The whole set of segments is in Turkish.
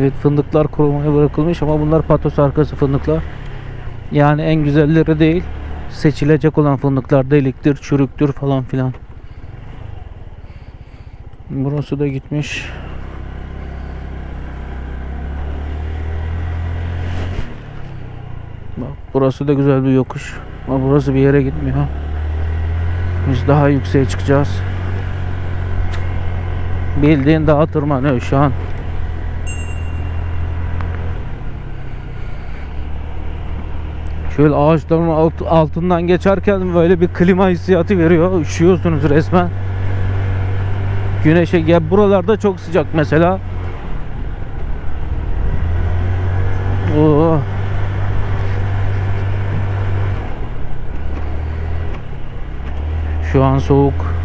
Evet fındıklar kurumaya bırakılmış ama bunlar patos arkası fındıklar. Yani en güzelleri değil. Seçilecek olan fındıklar deliktir, çürüktür falan filan. Burası da gitmiş. Bak burası da güzel bir yokuş. Ama burası bir yere gitmiyor. Biz daha yükseğe çıkacağız. Bildiğin dağa tırmanıyor şu an. Şöyle ağaçların alt- altından geçerken böyle bir klima hissiyatı veriyor. Üşüyorsunuz resmen. Güneşe ya buralarda çok sıcak mesela. Oo. Şu an soğuk.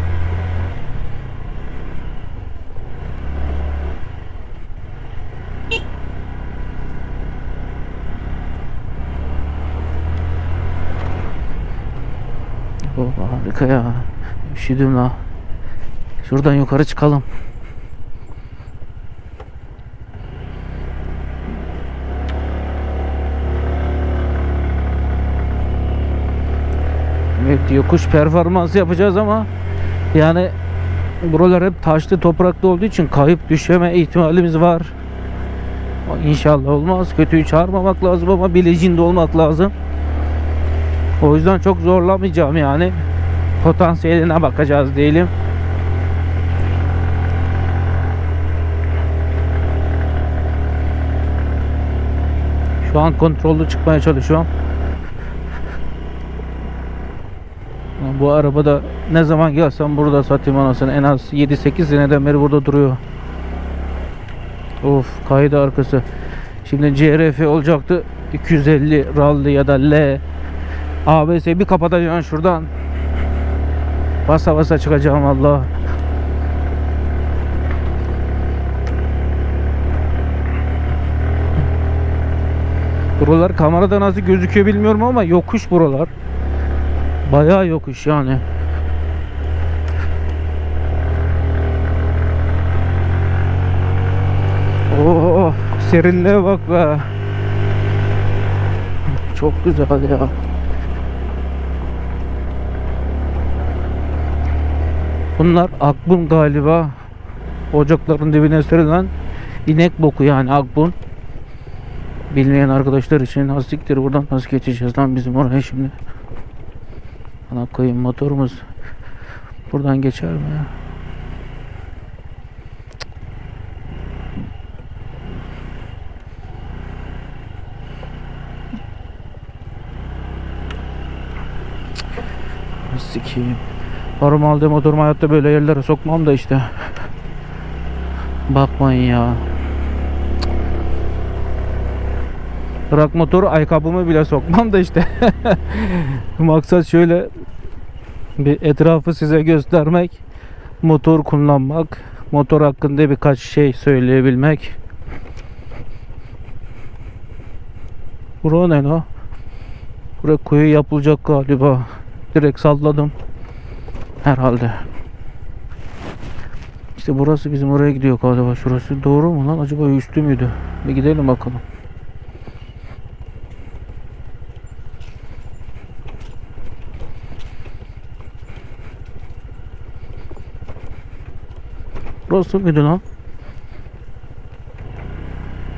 Harika ya. Üşüdüm la. Şuradan yukarı çıkalım. Evet yokuş performansı yapacağız ama yani buralar hep taşlı topraklı olduğu için kayıp düşeme ihtimalimiz var. İnşallah olmaz. Kötüyü çağırmamak lazım ama bilicinde olmak lazım. O yüzden çok zorlamayacağım yani. Potansiyeline bakacağız diyelim. Şu an kontrollü çıkmaya çalışıyorum. Bu arabada ne zaman gelsem burada satayım anasını en az 7-8 seneden beri burada duruyor. Of kaydı arkası. Şimdi CRF olacaktı. 250 rally ya da L. ABS'yi bir kapatacaksın şuradan. Basa basa çıkacağım Allah. Buralar kamerada nasıl gözüküyor bilmiyorum ama yokuş buralar. Bayağı yokuş yani. Oo, serinliğe bak be. Çok güzel ya. Bunlar akbun galiba. Ocakların dibine serilen inek boku yani akbun. Bilmeyen arkadaşlar için hastiktir buradan nasıl geçeceğiz lan bizim oraya şimdi. Ana koyayım motorumuz buradan geçer mi ya? Sikiyim. Normalde motorumu hayatta böyle yerlere sokmam da işte. Bakmayın ya. Bırak motoru ayakkabımı bile sokmam da işte. Maksat şöyle bir etrafı size göstermek. Motor kullanmak. Motor hakkında birkaç şey söyleyebilmek. Bura ne la? Buraya kuyu yapılacak galiba. Direkt salladım. Herhalde. İşte burası bizim oraya gidiyor galiba şurası. Doğru mu lan? Acaba üstü müydü? Bir gidelim bakalım. Burası mıydı lan?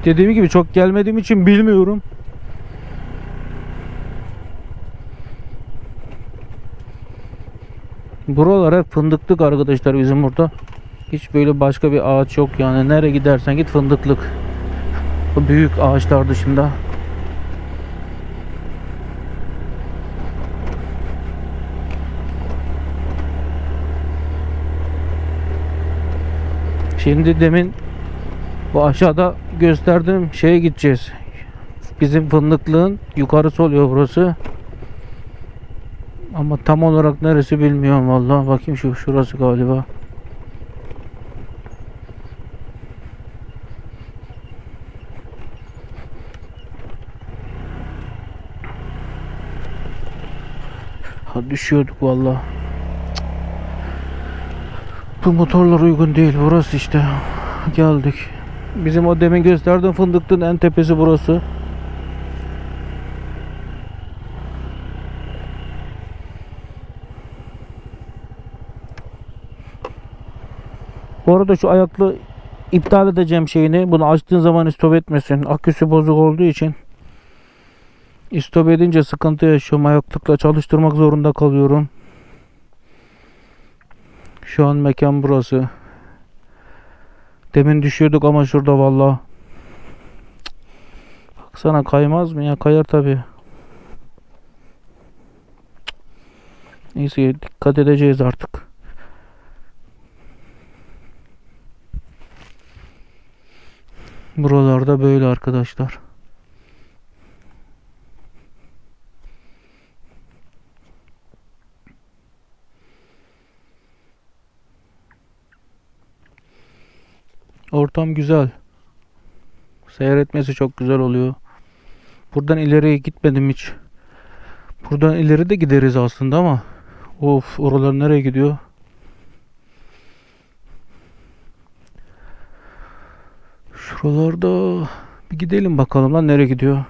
Dediğim gibi çok gelmediğim için bilmiyorum. Buralar hep fındıklık arkadaşlar bizim burada. Hiç böyle başka bir ağaç yok yani. Nereye gidersen git fındıklık. Bu büyük ağaçlar dışında. Şimdi demin bu aşağıda gösterdiğim şeye gideceğiz. Bizim fındıklığın yukarısı oluyor burası. Ama tam olarak neresi bilmiyorum vallahi. Bakayım şu şurası galiba. Ha düşüyorduk vallahi. Bu motorlar uygun değil. Burası işte. Geldik. Bizim o demin gösterdiğim fındıklığın en tepesi burası. Bu arada şu ayaklı iptal edeceğim şeyini. Bunu açtığın zaman istop etmesin. Aküsü bozuk olduğu için. İstop edince sıkıntı yaşıyorum. Ayaklıkla çalıştırmak zorunda kalıyorum. Şu an mekan burası. Demin düşüyorduk ama şurada valla. Baksana kaymaz mı ya? Kayar tabi. Neyse dikkat edeceğiz artık. Buralarda böyle arkadaşlar. Ortam güzel. Seyretmesi çok güzel oluyor. Buradan ileriye gitmedim hiç. Buradan ileri de gideriz aslında ama of oralar nereye gidiyor? Şuralarda bir gidelim bakalım lan nereye gidiyor?